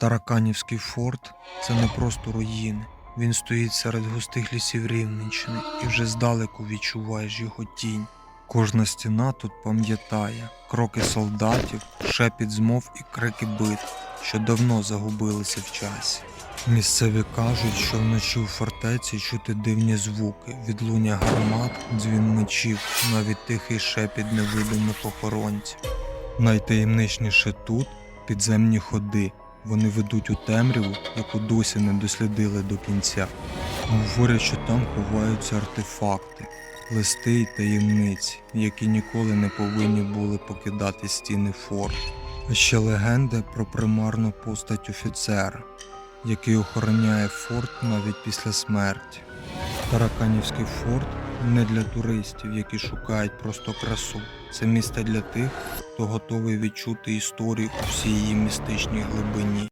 Тараканівський форт це не просто руїни. Він стоїть серед густих лісів Рівненщини і вже здалеку відчуваєш його тінь. Кожна стіна тут пам'ятає кроки солдатів, шепіт змов і крики битв, що давно загубилися в часі. Місцеві кажуть, що вночі у фортеці чути дивні звуки, відлуння гармат, дзвін мечів, навіть тихий шепіт невидимих охоронців. Найтаємничніше тут підземні ходи. Вони ведуть у темряву, яку досі не дослідили до кінця. Говорять, що там ховаються артефакти, листи й таємниці, які ніколи не повинні були покидати стіни форту. А ще легенди про примарну постать офіцера, який охороняє форт навіть після смерті. Тараканівський форт не для туристів, які шукають просто красу. Це місце для тих, хто готовий відчути історію у всій її містичній глибині.